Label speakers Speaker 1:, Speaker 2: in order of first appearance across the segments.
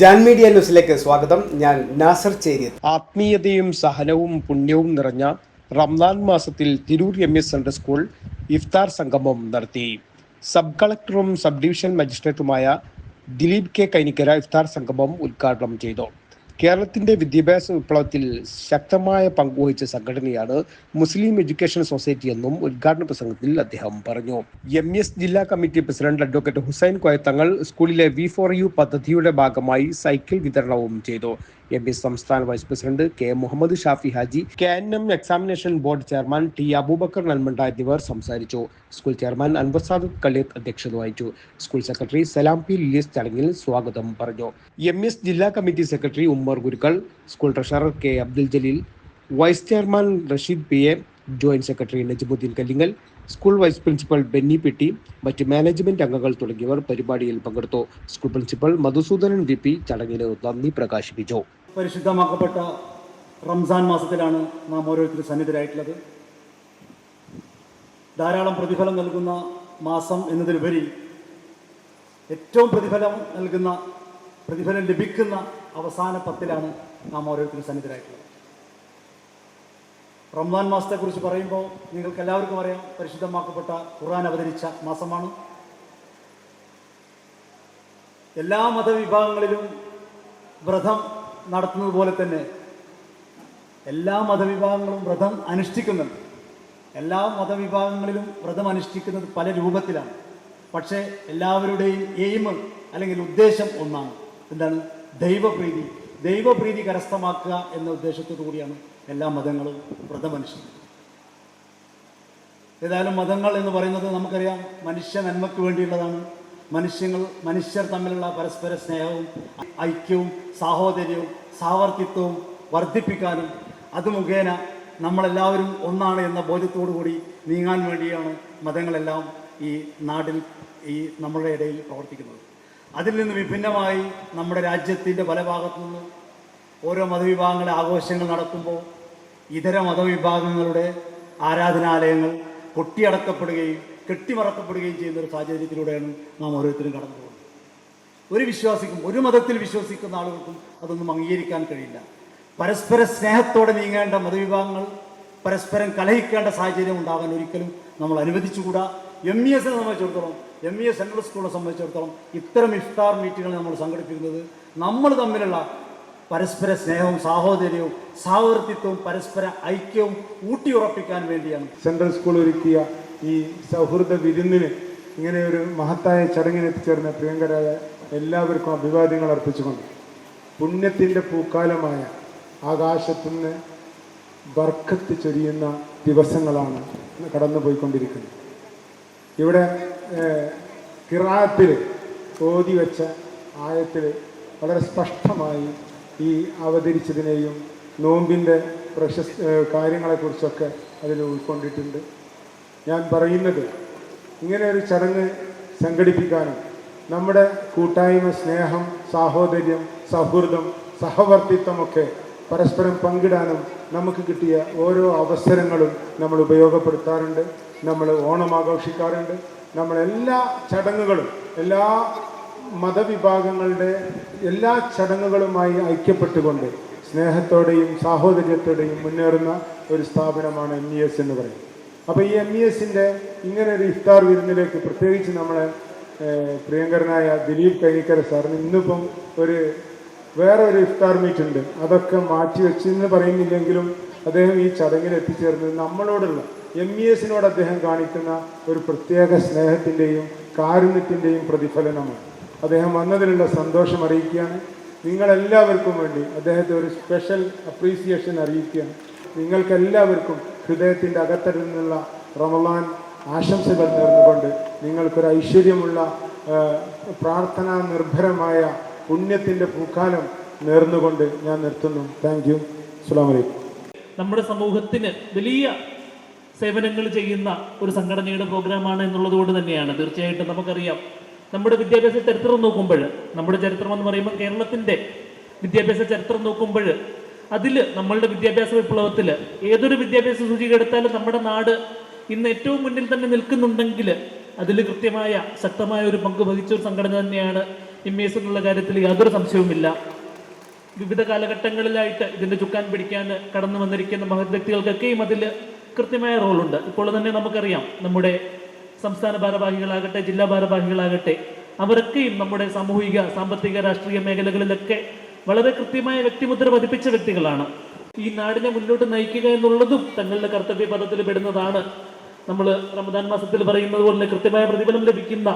Speaker 1: ജാൻ ന്യൂസിലേക്ക് സ്വാഗതം. ഞാൻ നാസർ ചേരിയത്
Speaker 2: ആത്മീയതയും സഹനവും പുണ്യവും നിറഞ്ഞ റംസാൻ മാസത്തിൽ Tirur M S central school ഇഫ്താർ സംഗമം നടത്തി. സബ് കളക്ടറും സബ് ഡിവിഷൻ മജിസ്ട്രേറ്റുമായ ദിലീപ് കെ കൈനിക്കര ഇഫ്താർ സംഗമം ഉദ്ഘാടനം ചെയ്തു. കേരളത്തിന്റെ വിദ്യാഭ്യാസ വിപ്ലവത്തിൽ ശക്തമായ പങ്കുവഹിച്ച സംഘടനയാണ് മുസ്ലിം എഡ്യൂക്കേഷൻ സൊസൈറ്റി എന്നും ഉദ്ഘാടന പ്രസംഗത്തിൽ അദ്ദേഹം പറഞ്ഞു. എം എസ് ജില്ലാ committee president advocate Hussain Koyathangal സ്കൂളിലെ വി ഫോർ യു പദ്ധതിയുടെ ഭാഗമായി സൈക്കിൾ വിതരണവും ചെയ്തു. എം പി സംസ്ഥാന vice president K Muhammad Shafi Haji K N M examination board chairman T Abubakar Nalmanda എന്നിവർ സംസാരിച്ചു. സ്കൂൾ ചെയർമാൻ അൻവർ സാദത്ത് കളിയത്ത് അധ്യക്ഷത വഹിച്ചു. School secretary Salam P Lilees ചടങ്ങിൽ സ്വാഗതം പറഞ്ഞു. എം എസ് ജില്ലാ committee secretary Ummer Gurukkal school treasurer K Abdul Jaleel vice chairman Rasheed P A joint secretary Najimudheen Kallingal school vice principal Benny Petti മറ്റ് management അംഗങ്ങൾ തുടങ്ങിയവർ പരിപാടിയിൽ പങ്കെടുത്തു. School principal Madhusoodanan V P ചടങ്ങിന് നന്ദി പ്രകാശിപ്പിച്ചു.
Speaker 3: പരിശുദ്ധമാക്കപ്പെട്ട റംസാൻ മാസത്തിലാണ് നാം ഓരോരുത്തരും സന്നിധരായിട്ടുള്ളത്. ധാരാളം പ്രതിഫലം നൽകുന്ന മാസം എന്നതിലുപരി ഏറ്റവും പ്രതിഫലം നൽകുന്ന പ്രതിഫലം ലഭിക്കുന്ന അവസാന പത്തിലാണ് നാം ഓരോരുത്തരും സന്നിധരായിട്ടുള്ളത്. റംസാൻ മാസത്തെക്കുറിച്ച് പറയുമ്പോൾ നിങ്ങൾക്ക് എല്ലാവർക്കും അറിയാം പരിശുദ്ധമാക്കപ്പെട്ട ഖുർആൻ അവതരിച്ച മാസമാണ്. എല്ലാ മതവിഭാഗങ്ങളിലും വ്രതം നടത്തുന്നത് പോലെ തന്നെ എല്ലാ മതവിഭാഗങ്ങളും വ്രതം അനുഷ്ഠിക്കുന്നുണ്ട്. എല്ലാ മതവിഭാഗങ്ങളിലും വ്രതം അനുഷ്ഠിക്കുന്നത് പല രൂപത്തിലാണ്. പക്ഷേ എല്ലാവരുടെയും എയിം അല്ലെങ്കിൽ ഉദ്ദേശം ഒന്നാണ്. എന്താണ്? ദൈവപ്രീതി. ദൈവപ്രീതി കരസ്ഥമാക്കുക എന്ന ഉദ്ദേശത്തോടു കൂടിയാണ് എല്ലാ മതങ്ങളും വ്രതം അനുഷ്ഠിക്കുന്നത് ഏതായാലും മതങ്ങൾ എന്ന് പറയുന്നത് നമുക്കറിയാം മനുഷ്യ നന്മയ്ക്ക് വേണ്ടിയുള്ളതാണ്. മനുഷ്യങ്ങൾ മനുഷ്യർ തമ്മിലുള്ള പരസ്പര സ്നേഹവും ഐക്യവും സാഹോദര്യവും സാവർത്തിത്വവും വർദ്ധിപ്പിക്കാനും അത് മുഖേന നമ്മളെല്ലാവരും ഒന്നാണ് എന്ന ബോധ്യത്തോടു കൂടി നീങ്ങാൻ വേണ്ടിയാണ് മതങ്ങളെല്ലാം ഈ നാട്ടിൽ ഈ നമ്മുടെ ഇടയിൽ പ്രവർത്തിക്കുന്നത്. അതിൽ നിന്ന് വിഭിന്നമായി നമ്മുടെ രാജ്യത്തിന്റെ പല ഭാഗത്തു നിന്നും ഓരോ മതവിഭാഗങ്ങളെ ആഘോഷങ്ങൾ നടക്കുമ്പോൾ ഇതര മതവിഭാഗങ്ങളുടെ ആരാധനാലയങ്ങൾ കൊട്ടിയടക്കപ്പെടുകയും കെട്ടിമറക്കപ്പെടുകയും ചെയ്യുന്ന ഒരു സാഹചര്യത്തിലൂടെയാണ് നാം ഓരോരുത്തരും കടന്നു പോകുന്നത്. ഒരു വിശ്വാസിക്കും ഒരു മതത്തിൽ വിശ്വസിക്കുന്ന ആളുകൾക്കും അതൊന്നും അംഗീകരിക്കാൻ കഴിയില്ല. പരസ്പര സ്നേഹത്തോടെ നീങ്ങേണ്ട മതവിഭാഗങ്ങൾ പരസ്പരം കലഹിക്കേണ്ട സാഹചര്യം ഉണ്ടാകാൻ ഒരിക്കലും നമ്മൾ അനുവദിച്ചുകൂടാ. എം ഇ എസിനെ സംബന്ധിച്ചിടത്തോളം എം ഇ എസ് സെൻട്രൽ സ്കൂളിനെ സംബന്ധിച്ചിടത്തോളം ഇത്തരം ഇഫ്താർ മീറ്റുകൾ നമ്മൾ സംഘടിപ്പിക്കുന്നത് നമ്മൾ തമ്മിലുള്ള പരസ്പര സ്നേഹവും സാഹോദര്യവും സാഹോദര്യത്വവും പരസ്പര ഐക്യവും ഊട്ടിയുറപ്പിക്കാൻ വേണ്ടിയാണ്.
Speaker 4: സെൻട്രൽ സ്കൂൾ ഒരുക്കിയ ഈ സൗഹൃദ വിരുന്നിന് ഇങ്ങനെ ഒരു മഹത്തായ ചടങ്ങിന് എത്തിച്ചേർന്ന പ്രിയങ്കരായ എല്ലാവർക്കും അഭിവാദ്യങ്ങൾ അർപ്പിച്ചുകൊണ്ട് പുണ്യത്തിന്റെ പൂക്കാലമായ ആകാശത്തുനിന്ന് ബർക്കത്ത് ചൊരിയുന്ന ദിവസങ്ങളാണ് കടന്നു പോയിക്കൊണ്ടിരിക്കുന്നത് ഇവിടെ കിറാത്തിൽ ഓതി വെച്ച ആയത്തിൽ വളരെ സ്പഷ്ടമായി ഈ അവതരിച്ചതിനെയും നോമ്പിന്റെ പ്രശസ് കാര്യങ്ങളെക്കുറിച്ചൊക്കെ അതിൽ ഉൾക്കൊണ്ടിട്ടുണ്ട്. ഞാൻ പറയുന്നത് ഇങ്ങനെ ഒരു ചടങ്ങ് സംഘടിപ്പിക്കാനും നമ്മുടെ കൂട്ടായ്മ സ്നേഹം സാഹോദര്യം സൗഹൃദം സഹവർത്തിത്വമൊക്കെ പരസ്പരം പങ്കിടാനും നമുക്ക് കിട്ടിയ ഓരോ അവസരങ്ങളും നമ്മൾ ഉപയോഗപ്പെടുത്താറുണ്ട്. നമ്മൾ ഓണം ആഘോഷിക്കാറുണ്ട്. നമ്മളെല്ലാ ചടങ്ങുകളും എല്ലാ മതവിഭാഗങ്ങളുടെ എല്ലാ ചടങ്ങുകളുമായി ഐക്യപ്പെട്ടുകൊണ്ട് സ്നേഹത്തോടെയും സാഹോദര്യത്തോടെയും മുന്നേറുന്ന ഒരു സ്ഥാപനമാണ് എം ഇ എസ് എന്ന് പറയുന്നത് അപ്പോൾ ഈ എം ഇ എസിന്റെ ഇങ്ങനെ ഒരു ഇഫ്താർ വിരുന്നിലേക്ക് പ്രത്യേകിച്ച് നമ്മളെ പ്രിയങ്കരനായ ദിലീപ് കൈനിക്കര സാറിന് ഇന്നിപ്പം ഒരു വേറെ ഒരു ഇഫ്താർ മീറ്റ് ഉണ്ട്. അതൊക്കെ മാറ്റി വെച്ചെന്ന് പറയുന്നില്ലെങ്കിലും അദ്ദേഹം ഈ ചടങ്ങിൽ എത്തിച്ചേർന്നത് നമ്മളോടുള്ള എം ഇ എസിനോട് അദ്ദേഹം കാണിക്കുന്ന ഒരു പ്രത്യേക സ്നേഹത്തിന്റെയും കാരുണ്യത്തിന്റെയും പ്രതിഫലനമാണ്. അദ്ദേഹം വന്നതിലുള്ള സന്തോഷം അറിയിക്കുകയാണ്. നിങ്ങളെല്ലാവർക്കും വേണ്ടി അദ്ദേഹത്തെ ഒരു സ്പെഷ്യൽ അപ്രീസിയേഷൻ അറിയിക്കുകയാണ്. നിങ്ങൾക്കെല്ലാവർക്കും ഹൃദയത്തിന്റെ അകത്തരിൽ നിന്നുള്ള റമലാൻ ആശംസകൾ നേർന്നുകൊണ്ട് നിങ്ങൾക്കൊരു ഐശ്വര്യമുള്ള പ്രാർത്ഥനാ നിർഭരമായ പുണ്യത്തിന്റെ പൂക്കാലം നേർന്നുകൊണ്ട് ഞാൻ നിർത്തുന്നു. താങ്ക് യു അസ്സാം
Speaker 5: നമ്മുടെ സമൂഹത്തിന് വലിയ സേവനങ്ങൾ ചെയ്യുന്ന ഒരു സംഘടനയുടെ പ്രോഗ്രാമാണ് എന്നുള്ളത് കൊണ്ട് തന്നെയാണ്. തീർച്ചയായിട്ടും നമുക്കറിയാം നമ്മുടെ വിദ്യാഭ്യാസ ചരിത്രം നോക്കുമ്പോൾ നമ്മുടെ ചരിത്രം എന്ന് പറയുമ്പോൾ കേരളത്തിന്റെ വിദ്യാഭ്യാസ ചരിത്രം നോക്കുമ്പോൾ അതിൽ നമ്മളുടെ വിദ്യാഭ്യാസ വിപ്ലവത്തിൽ ഏതൊരു വിദ്യാഭ്യാസ സൂചിക എടുത്താലും നമ്മുടെ നാട് ഇന്ന് ഏറ്റവും മുന്നിൽ തന്നെ നിൽക്കുന്നുണ്ടെങ്കിൽ അതിൽ കൃത്യമായ ശക്തമായ ഒരു പങ്ക് വഹിച്ച ഒരു സംഘടന തന്നെയാണ് എം എസ് എന്നുള്ള കാര്യത്തിൽ യാതൊരു സംശയവുമില്ല. വിവിധ കാലഘട്ടങ്ങളിലായിട്ട് ഇതിന്റെ ചുക്കാൻ പിടിക്കാൻ കടന്നു വന്നിരിക്കുന്ന മഹത് വ്യക്തികൾക്കൊക്കെയും അതിൽ കൃത്യമായ റോളുണ്ട് ഇപ്പോൾ തന്നെ നമുക്കറിയാം നമ്മുടെ സംസ്ഥാന ഭാരവാഹികളാകട്ടെ ജില്ലാ ഭാരവാഹികളാകട്ടെ അവരൊക്കെയും നമ്മുടെ സാമൂഹിക സാമ്പത്തിക രാഷ്ട്രീയ മേഖലകളിലൊക്കെ വളരെ കൃത്യമായ വ്യക്തിമുദ്ര പതിപ്പിച്ച വ്യക്തികളാണ്. ഈ നാടിനെ മുന്നോട്ട് നയിക്കുക എന്നുള്ളതും തങ്ങളുടെ കർത്തവ്യ പദത്തിൽ പെടുന്നതാണ്. നമ്മൾ റമദാൻ മാസത്തിൽ പറയുന്നത് പോലെ കൃത്യമായ പ്രതിഫലം ലഭിക്കുന്ന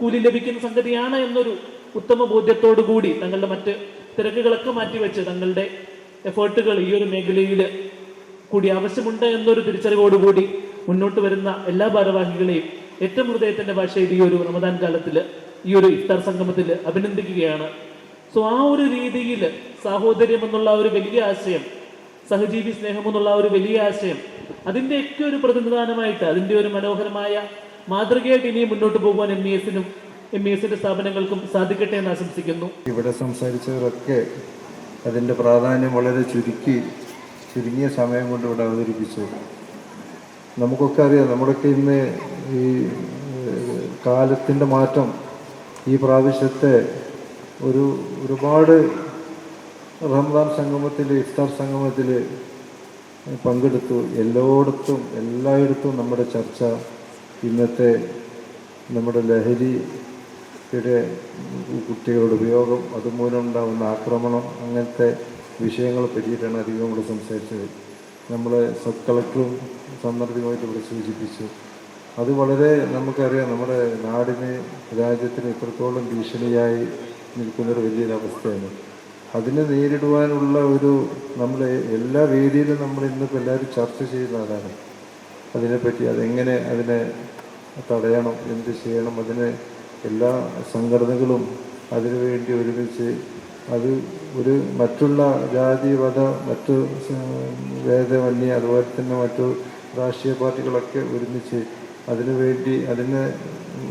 Speaker 5: കൂലി ലഭിക്കുന്ന സംഗതിയാണ് എന്നൊരു ഉത്തമ ബോധ്യത്തോടു കൂടി തങ്ങളുടെ മറ്റ് തിരക്കുകളൊക്കെ മാറ്റിവെച്ച് തങ്ങളുടെ എഫേർട്ടുകൾ ഈ ഒരു മേഖലയിൽ കൂടി ആവശ്യമുണ്ട് എന്നൊരു തിരിച്ചറിവോടുകൂടി മുന്നോട്ട് വരുന്ന എല്ലാ ഭാരവാഹികളെയും ഏറ്റവും ഹൃദയത്തിന്റെ ഭാഷയിൽ ഈ ഒരു റമദാൻ കാലത്തിൽ ഈ ഒരു ഇഫ്താർ സംഗമത്തിൽ അഭിനന്ദിക്കുകയാണ്. സോ ആ ഒരു രീതിയിൽ സാഹോദര്യം എന്നുള്ള ഒരു വലിയ ആശയം സഹജീവി സ്നേഹം എന്നുള്ള ഒരു വലിയ ആശയം അതിന്റെയൊക്കെ ഒരു പ്രതിനിധാനമായിട്ട് അതിന്റെ ഒരു മനോഹരമായ മാതൃകയായിട്ട് ഇനിയും മുന്നോട്ട് പോകുവാൻ എം ഇ എസിനും എം ഇ സ്ഥാപനങ്ങൾക്കും സാധിക്കട്ടെ എന്ന് ആശംസിക്കുന്നു.
Speaker 6: ഇവിടെ സംസാരിച്ചവരൊക്കെ അതിന്റെ പ്രാധാന്യം വളരെ ചുരുക്കി ചുരുങ്ങിയ സമയം കൊണ്ട് ഇവിടെ അവതരിപ്പിച്ചു. നമുക്കൊക്കെ അറിയാം നമ്മളൊക്കെ ഇന്ന് ഈ കാലത്തിന്റെ മാറ്റം ഈ പ്രാവശ്യത്തെ ഒരു ഒരുപാട് റംദാൻ സംഗമത്തിൽ ഇഫ്താർ സംഗമത്തിൽ പങ്കെടുത്തു. എല്ലായിടത്തും എല്ലായിടത്തും നമ്മുടെ ചർച്ച ഇന്നത്തെ നമ്മുടെ ലഹരിയുടെ കുട്ടികളുടെ ഉപയോഗം അതുമൂലം ഉണ്ടാകുന്ന ആക്രമണം അങ്ങനത്തെ വിഷയങ്ങളെ പറ്റിയിട്ടാണ് അധികം ഇവിടെ സംസാരിച്ചത്. നമ്മൾ സബ് കളക്ടറും സന്ദർഭമായിട്ട് ഇവിടെ സൂചിപ്പിച്ചു. അത് വളരെ നമുക്കറിയാം നമ്മുടെ നാടിന് രാജ്യത്തിന് ഇത്രത്തോളം ഭീഷണിയായി നിൽക്കുന്നൊരു വലിയൊരു അവസ്ഥയാണ് അതിനെ നേരിടുവാനുള്ള ഒരു നമ്മൾ എല്ലാ വേദിയിലും നമ്മൾ ഇന്നിപ്പോൾ എല്ലാവരും ചർച്ച ചെയ്യുന്ന അതാണ് അതിനെപ്പറ്റി അതെങ്ങനെ അതിനെ തടയണം എന്ത് ചെയ്യണം അതിനെ എല്ലാ സംഘടനകളും അതിനുവേണ്ടി ഒരുമിച്ച് അത് ഒരു മറ്റുള്ള ജാതി മത മറ്റു വേദമന്യ അതുപോലെ തന്നെ മറ്റു രാഷ്ട്രീയ പാർട്ടികളൊക്കെ ഒരുമിച്ച് അതിനുവേണ്ടി അതിനെ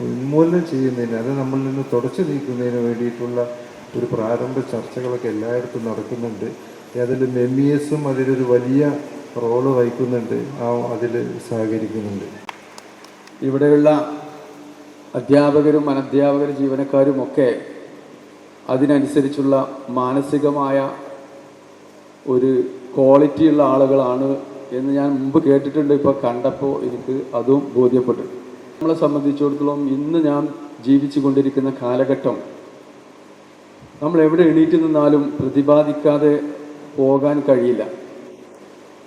Speaker 6: ഉന്മൂലനം ചെയ്യുന്നതിന് അത് നമ്മളിൽ നിന്ന് തുടച്ചു നീക്കുന്നതിന് വേണ്ടിയിട്ടുള്ള ഒരു പ്രാരംഭ ചർച്ചകളൊക്കെ എല്ലായിടത്തും നടക്കുന്നുണ്ട്. അതിൽ എം ഇ എസും അതിലൊരു വലിയ റോൾ വഹിക്കുന്നുണ്ട്. ആ അതിൽ സഹകരിക്കുന്നുണ്ട്.
Speaker 7: ഇവിടെയുള്ള അധ്യാപകരും അനധ്യാപകർ ജീവനക്കാരും ഒക്കെ അതിനനുസരിച്ചുള്ള മാനസികമായ ഒരു ക്വാളിറ്റിയുള്ള ആളുകളാണ് എന്ന് ഞാൻ മുമ്പ് കേട്ടിട്ടുണ്ട് ഇപ്പോൾ കണ്ടപ്പോൾ എനിക്ക് അതും ബോധ്യപ്പെട്ടു നമ്മളെ സംബന്ധിച്ചിടത്തോളം ഇന്ന് ഞാൻ ജീവിച്ചു കൊണ്ടിരിക്കുന്ന കാലഘട്ടം നമ്മൾ എവിടെ എണീറ്റ് നിന്നാലും പ്രതിപാദിക്കാതെ പോകാൻ കഴിയില്ല.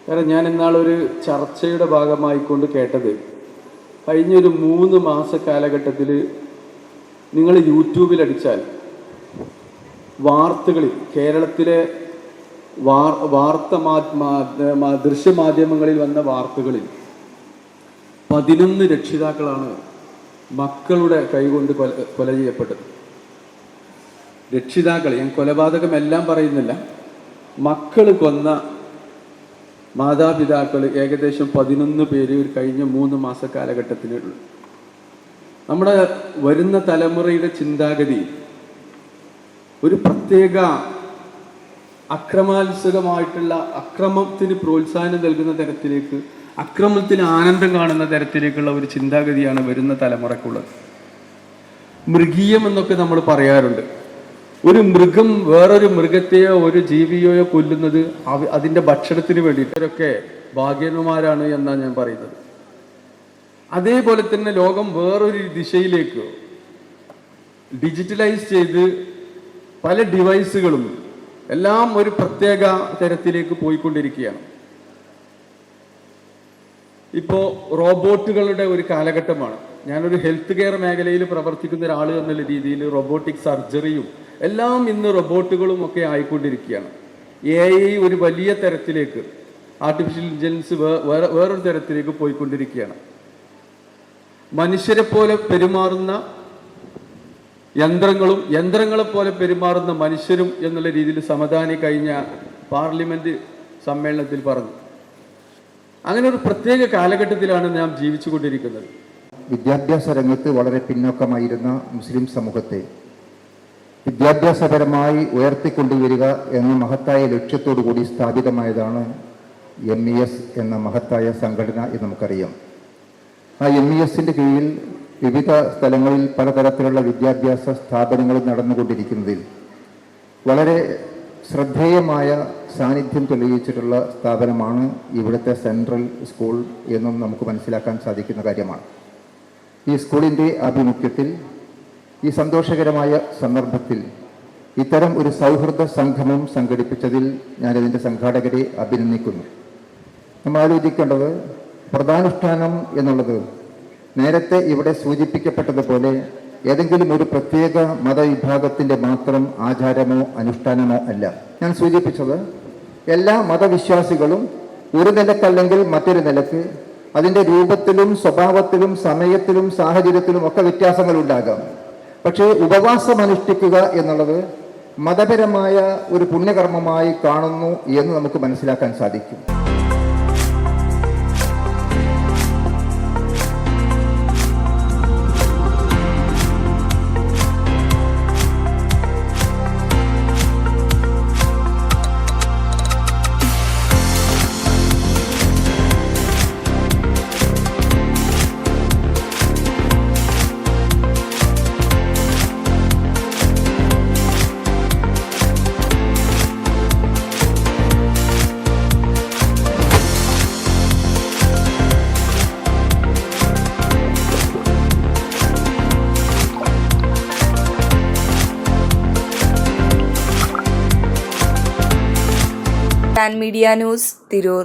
Speaker 7: കാരണം ഞാൻ ഇന്നാളൊരു ചർച്ചയുടെ ഭാഗമായിക്കൊണ്ട് കേട്ടത് കഴിഞ്ഞൊരു മൂന്ന് മാസ കാലഘട്ടത്തിൽ നിങ്ങൾ യൂട്യൂബിലടിച്ചാൽ വാർത്തകളിൽ കേരളത്തിലെ വാർത്ത ദൃശ്യമാധ്യമങ്ങളിൽ വന്ന വാർത്തകളിൽ പതിനൊന്ന് രക്ഷിതാക്കളാണ് മക്കളുടെ കൈകൊണ്ട് കൊല കൊല ചെയ്യപ്പെട്ടത്. രക്ഷിതാക്കൾ ഞാൻ കൊലപാതകം എല്ലാം പറയുന്നില്ല. മക്കൾ കൊന്ന മാതാപിതാക്കൾ ഏകദേശം പതിനൊന്ന് പേര് കഴിഞ്ഞ മൂന്ന് മാസ കാലഘട്ടത്തിലുള്ളൂ നമ്മുടെ വരുന്ന തലമുറയുടെ ചിന്താഗതി ഒരു പ്രത്യേക അക്രമാത്സുകമായിട്ടുള്ള അക്രമത്തിന് പ്രോത്സാഹനം നൽകുന്ന തരത്തിലേക്ക് അക്രമത്തിന് ആനന്ദം കാണുന്ന തരത്തിലേക്കുള്ള ഒരു ചിന്താഗതിയാണ് വരുന്ന തലമുറക്കുള്ളത്. മൃഗീയം എന്നൊക്കെ നമ്മൾ പറയാറുണ്ട്. ഒരു മൃഗം വേറൊരു മൃഗത്തെയോ ഒരു ജീവിയെയോ കൊല്ലുന്നത് അതിന്റെ ഭക്ഷണത്തിന് വേണ്ടിയിട്ടൊക്കെ ഭാഗ്യന്മാരാണ് എന്നാണ് ഞാൻ പറയുന്നത്. അതേപോലെ തന്നെ ലോകം വേറൊരു ദിശയിലേക്ക് ഡിജിറ്റലൈസ് ചെയ്ത് പല ഡിവൈസുകളും എല്ലാം ഒരു പ്രത്യേക തരത്തിലേക്ക് പോയിക്കൊണ്ടിരിക്കുകയാണ്. ഇപ്പോൾ റോബോട്ടുകളുടെ ഒരു കാലഘട്ടമാണ്. ഞാനൊരു ഹെൽത്ത് കെയർ മേഖലയിൽ പ്രവർത്തിക്കുന്ന ഒരാൾ എന്നുള്ള രീതിയിൽ റോബോട്ടിക് സർജറിയും എല്ലാം ഇന്ന് റോബോട്ടുകളും ഒക്കെ ആയിക്കൊണ്ടിരിക്കുകയാണ്. എ ഐ ഒരു വലിയ തരത്തിലേക്ക് ആർട്ടിഫിഷ്യൽ ഇന്റലിജൻസ് വേറെ വേറൊരു തരത്തിലേക്ക് പോയിക്കൊണ്ടിരിക്കുകയാണ്. മനുഷ്യരെ പോലെ പെരുമാറുന്ന യന്ത്രങ്ങളും യന്ത്രങ്ങളെ പോലെ പെരുമാറുന്ന മനുഷ്യരും എന്നുള്ള രീതിയിൽ സമാധാനി കഴിഞ്ഞ പാർലമെന്റ് സമ്മേളനത്തിൽ പറഞ്ഞു. അങ്ങനെ ഒരു പ്രത്യേക കാലഘട്ടത്തിലാണ് നാം ജീവിച്ചുകൊണ്ടിരിക്കുന്നത്.
Speaker 8: വിദ്യാഭ്യാസ രംഗത്ത് വളരെ പിന്നോക്കമായിരുന്ന മുസ്ലിം സമൂഹത്തെ വിദ്യാഭ്യാസപരമായി ഉയർത്തിക്കൊണ്ടുവരിക എന്ന മഹത്തായ ലക്ഷ്യത്തോടു കൂടി സ്ഥാപിതമായതാണ് എം ഇ എസ് എന്ന മഹത്തായ സംഘടന എന്ന് നമുക്കറിയാം. ആ എം ഇ എസിന്റെ കീഴിൽ വിവിധ സ്ഥലങ്ങളിൽ പലതരത്തിലുള്ള വിദ്യാഭ്യാസ സ്ഥാപനങ്ങൾ നടന്നുകൊണ്ടിരിക്കുന്നതിൽ വളരെ ശ്രദ്ധേയമായ സാന്നിധ്യം തെളിയിച്ചിട്ടുള്ള സ്ഥാപനമാണ് ഇവിടുത്തെ സെൻട്രൽ സ്കൂൾ എന്നും നമുക്ക് മനസ്സിലാക്കാൻ സാധിക്കുന്ന കാര്യമാണ്. ഈ സ്കൂളിന്റെ ആഭിമുഖ്യത്തിൽ ഈ സന്തോഷകരമായ സന്ദർഭത്തിൽ ഇത്തരം ഒരു സൗഹൃദ സംഗമം സംഘടിപ്പിച്ചതിൽ ഞാനതിന്റെ സംഘാടകരെ അഭിനന്ദിക്കുന്നു. നമ്മൾ ആലോചിക്കേണ്ടത് പ്രധാനുഷ്ഠാനം എന്നുള്ളത് നേരത്തെ ഇവിടെ സൂചിപ്പിക്കപ്പെട്ടതുപോലെ ഏതെങ്കിലും ഒരു പ്രത്യേക മതവിഭാഗത്തിന്റെ മാത്രം ആചാരമോ അനുഷ്ഠാനമോ അല്ല. ഞാൻ സൂചിപ്പിച്ചത് എല്ലാ മതവിശ്വാസികളും ഒരു നിലക്കല്ലെങ്കിൽ മറ്റൊരു നിലയ്ക്ക് അതിന്റെ രൂപത്തിലും സ്വഭാവത്തിലും സമയത്തിലും സാഹചര്യത്തിലും ഒക്കെ വ്യത്യാസങ്ങൾ ഉണ്ടാകാം പക്ഷേ ഉപവാസം അനുഷ്ഠിക്കുക എന്നുള്ളത് മതപരമായ ഒരു പുണ്യകർമ്മമായി കാണുന്നു എന്ന് നമുക്ക് മനസ്സിലാക്കാൻ സാധിക്കും.
Speaker 9: Media news Tirur